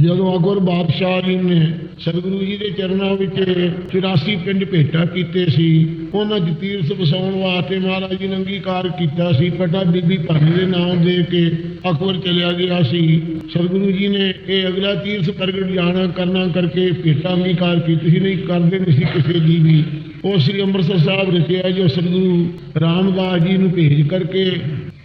ਜਦੋਂ ਅਕਬਰ ਬਾਦਸ਼ਾਹ ਜੀ ਨੇ ਸਤਿਗੁਰੂ ਜੀ ਦੇ ਚਰਨਾਂ ਵਿੱਚ 84 ਪਿੰਡ ਭੇਟਾ ਕੀਤੇ ਸੀ, ਉਹਨਾਂ ਚ ਤੀਰਥ ਵਸਾਉਣ ਵਾਸਤੇ ਮਹਾਰਾਜ ਜੀ ਨੇ ਅੰਗੀਕਾਰ ਕੀਤਾ ਸੀ, ਪਟਾ ਬੀਬੀ ਭਾਨੀ ਦੇ ਨਾਮ ਦੇ ਕੇ ਅਕਬਰ ਚਲਿਆ ਗਿਆ ਸੀ। ਸਤਿਗੁਰੂ ਜੀ ਨੇ ਇਹ ਅਗਲਾ ਤੀਰਥ ਪ੍ਰਗਟ ਜਾਣਾ, ਕਰਨਾ ਕਰਕੇ ਭੇਟਾ ਅੰਗੀਕਾਰ ਕੀਤੀ। ਸੀ ਨਹੀਂ ਕਰਦੇ ਨਹੀਂ ਸੀ ਕਿਸੇ ਦੀ ਵੀ। ਉਹ ਸ੍ਰੀ ਅੰਮ੍ਰਿਤਸਰ ਸਾਹਿਬ ਰਚਿਆ ਜੋ ਸਤਿਗੁਰੂ ਰਾਮਦਾਸ ਜੀ ਨੂੰ ਭੇਜ ਕਰਕੇ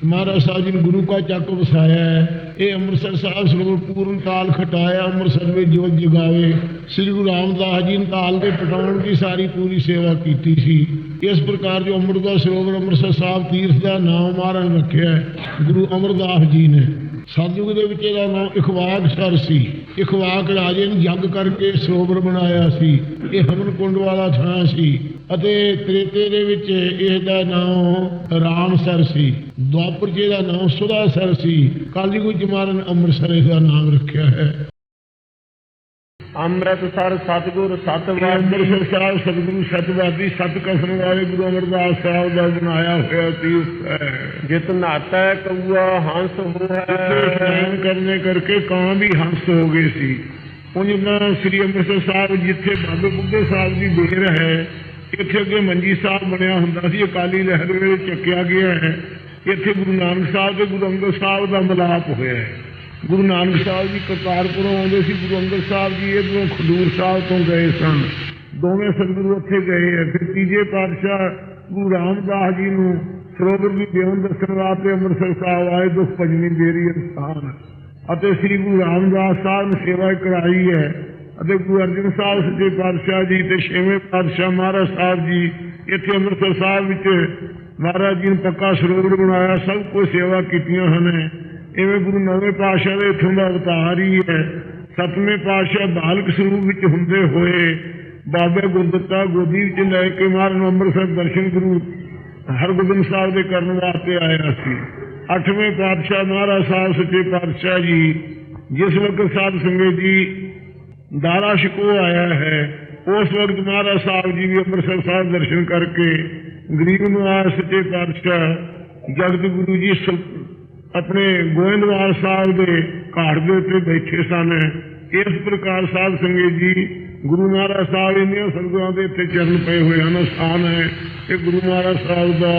ਮਹਾਰਾਜ ਸਾਹਿਬ ਜੀ ਨੇ ਗੁਰੂ ਕਾ ਚੱਕ ਵਸਾਇਆ ਹੈ। ਇਹ ਅੰਮ੍ਰਿਤਸਰ ਸਾਹਿਬ ਸਰੋਵਰ ਪੂਰਨ ਕਾਲ ਖਟਾਇਆ, ਅੰਮ੍ਰਿਤਸਰ ਵਿੱਚ ਜੋਤ ਜਗਾਵੇ। ਸ੍ਰੀ ਗੁਰੂ ਰਾਮਦਾਸ ਜੀ ਨੇ ਤਾਲ ਦੇ ਪਟਾਉਣ ਦੀ ਸਾਰੀ ਪੂਰੀ ਸੇਵਾ ਕੀਤੀ ਸੀ। ਇਸ ਪ੍ਰਕਾਰ ਜੋ ਅੰਮ੍ਰਿਤ ਦਾ ਸਰੋਵਰ ਅੰਮ੍ਰਿਤਸਰ ਸਾਹਿਬ ਤੀਰਥ ਦਾ ਨਾਮ ਮਹਾਰਾਜ ਰੱਖਿਆ ਗੁਰੂ ਅਮਰਦਾਸ ਜੀ ਨੇ। ਸਤਿਯੁਗ ਦੇ ਵਿੱਚ ਇਹਦਾ ਨਾਮ ਇਖਵਾਕ ਸਰ ਸੀ। ਇਖਵਾਕ ਰਾਜੇ ਨੇ ਜੰਗ ਕਰਕੇ ਸਰੋਵਰ ਬਣਾਇਆ ਸੀ। ਇਹ ਹਵਨ ਕੁੰਡ ਵਾਲਾ ਥਾਂ ਸੀ ਅਤੇ ਤ੍ਰੇਤੇ ਦੇ ਵਿੱਚ ਇਸ ਦਾ ਨਾਮ ਰਾਮਸਰ ਸੀ। ਦੁਆਪਰ ਜੀ ਦਾ ਨਾਮ ਸੁਧਾਸਰ ਸੀ। ਕਾਲੀਗੁਜ ਮਾਰਨ ਅੰਮ੍ਰਿਤਸਰ ਇਸ ਦਾ ਨਾਮ ਰੱਖਿਆ ਹੈ। ਅੰਮ੍ਰਿਤਸਰ ਸਤਿਗੁਰ ਸਤਵਾਦੀ ਅੰਮ੍ਰਿਤਸਰ ਸਾਹਿਬ ਸਤਿਗੁਰੂ ਸਤਵਾਦੀ ਸਤ ਕਸਮ ਵਾਲੇ ਗੁਰੂ ਅਮਰਦਾਸ ਸਾਹਿਬ ਦਾ ਬਣਾਇਆ ਹੋਇਆ ਤੀਰਥ ਹੈ। ਜਿਤ ਨਾਤੈ ਕਊਆ ਹੰਸ ਇੱਥੇ ਹੋਇ ਇਸ਼ਨਾਨ ਕਰਨੇ ਕਰਕੇ ਕਾਂ ਵੀ ਹੰਸ ਹੋ ਗਏ ਸੀ। ਮੈਂ ਸ੍ਰੀ ਅੰਮ੍ਰਿਤਸਰ ਸਾਹਿਬ ਜਿੱਥੇ ਬਾਬੇ ਬੁੱਢੇ ਸਾਹਿਬ ਦੀ ਦੇਰ ਹੈ ਇੱਥੇ ਅੱਗੇ ਮੰਜੀ ਸਾਹਿਬ ਬਣਿਆ ਹੁੰਦਾ ਸੀ ਅਕਾਲੀ ਲਹਿਰ ਵੇਲੇ ਚੱਕਿਆ ਗਿਆ ਹੈ। ਇੱਥੇ ਗੁਰੂ ਨਾਨਕ ਸਾਹਿਬ ਤੇ ਗੁਰੂ ਅੰਗਦ ਸਾਹਿਬ ਦਾ ਮਿਲਾਪ ਹੋਇਆ ਹੈ। ਗੁਰੂ ਨਾਨਕ ਸਾਹਿਬ ਜੀ ਕਰਤਾਰਪੁਰੋਂ ਆਉਂਦੇ ਸੀ, ਗੁਰੂ ਅੰਗਦ ਸਾਹਿਬ ਜੀ ਇਧਰੋਂ ਖਡੂਰ ਸਾਹਿਬ ਤੋਂ ਗਏ ਸਨ। ਦੋਵੇਂ ਸਤਿਗੁਰੂ ਉੱਥੇ ਗਏ ਹੈ ਫਿਰ ਤੀਜੇ ਪਾਤਸ਼ਾਹ ਗੁਰੂ ਰਾਮਦਾਸ ਜੀ ਨੂੰ ਸਰੋਵਰ ਦੀ ਦੇਵਨ ਦਰਸ਼ਨ ਵਾਸਤੇ ਅੰਮ੍ਰਿਤਸਰ ਸਾਹਿਬ ਆਏ, ਦੁੱਖ ਭਜਨੀ ਦੇਰੀ ਅਸਥਾਨ ਅਤੇ ਸ੍ਰੀ ਗੁਰੂ ਰਾਮਦਾਸ ਸਾਹਿਬ ਨੇ ਸੇਵਾ ਕਰਾਈ ਹੈ। ਅਤੇ ਗੁਰੂ ਅਰਜਨ ਸਾਹਿਬ ਸੱਚੇ ਪਾਤਸ਼ਾਹ ਜੀ ਤੇ ਛੇਵੇਂ ਪਾਤਸ਼ਾਹ ਮਹਾਰਾਜ ਸਾਹਿਬ ਜੀ ਇੱਥੇ ਅੰਮ੍ਰਿਤਸਰ ਸਾਹਿਬ ਵਿੱਚ ਮਹਾਰਾਜ ਜੀ ਨੇ ਪੱਕਾ ਸਰੋਵਰ ਬਣਾਇਆ, ਸਭ ਕੁਝ ਸੇਵਾ ਕੀਤੀਆਂ ਹਨ। ਇਵੇਂ ਗੁਰੂ ਨਵੇਂ ਪਾਤਸ਼ਾਹ ਦੇ ਇੱਥੋਂ ਦਾ ਅਵਤਾਰ ਹੀ ਹੈ। ਸਤਵੇਂ ਪਾਤਸ਼ਾਹ ਬਾਲਕ ਸਰੂਪ ਵਿੱਚ ਹੁੰਦੇ ਹੋਏ ਬਾਬੇ ਗੁਰਦੱਤਾ ਗੋਦੀ ਵਿੱਚ ਲੈ ਕੇ ਮਹਾਰਾਜ ਅੰਮ੍ਰਿਤਸਰ ਦਰਸ਼ਨ ਗੁਰੂ ਹਰਗੋਬਿੰਦ ਸਾਹਿਬ ਦੇ ਕਰਨ ਵਾਸਤੇ ਆਇਆ ਸੀ। ਅੱਠਵੇਂ ਪਾਤਸ਼ਾਹ ਮਹਾਰਾਜ ਸਾਹਿਬ ਸੱਚੇ ਪਾਤਸ਼ਾਹ ਜੀ, ਜਿਸ ਵਕਤ ਸਾਧ ਸੰਗਤ ਜੀ ਦਾਰਾ ਸ਼ਿਕੋ ਆਇਆ ਹੈ, ਉਸ ਵਕਤ ਮਹਾਰਾਜ ਸਾਹਿਬ ਜੀ ਵੀ ਅੰਮ੍ਰਿਤਸਰ ਸਾਹਿਬ ਦਰਸ਼ਨ ਕਰਕੇ ਗਰੀਬ ਨਿਵਾਸ ਸੱਚੇ ਪਾਤਸ਼ਾਹ ਜਗਤ ਗੁਰੂ ਜੀ ਸ- ਆਪਣੇ ਗੋਇੰਦਵਾਲ ਸਾਹਿਬ ਦੇ ਘਾਟ ਦੇ ਉੱਤੇ ਬੈਠੇ ਸਨ। ਇਸ ਪ੍ਰਕਾਰ ਸਾਧ ਸੰਗਤ ਜੀ ਗੁਰੂ ਮਹਾਰਾਜ ਸਾਹਿਬ ਇੰਨੇ ਸੰਗਤਾਂ ਦੇ ਇੱਥੇ ਚਰਨ ਪਏ ਹੋਏ ਹਨ ਸਥਾਨ ਹੈ। ਇਹ ਗੁਰੂ ਮਹਾਰਾਜ ਸਾਹਿਬ ਦਾ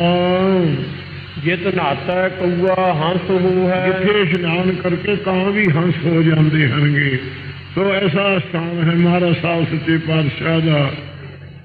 ਜਿਤ ਨਾਤੈ ਕਊਆ ਹੰਸ ਹੋਇ ਜਿੱਥੇ ਇਸ਼ਨਾਨ ਕਰਕੇ ਕਾਂ ਵੀ ਹੰਸ ਹੋ ਜਾਂਦੇ ਹਨਗੇ ਸੋ ਐਸਾ ਸਥਾਨ ਹੈ ਮਹਾਰਾਜ ਸਾਹਿਬ ਸੱਚੇ ਪਾਤਸ਼ਾਹ ਦਾ।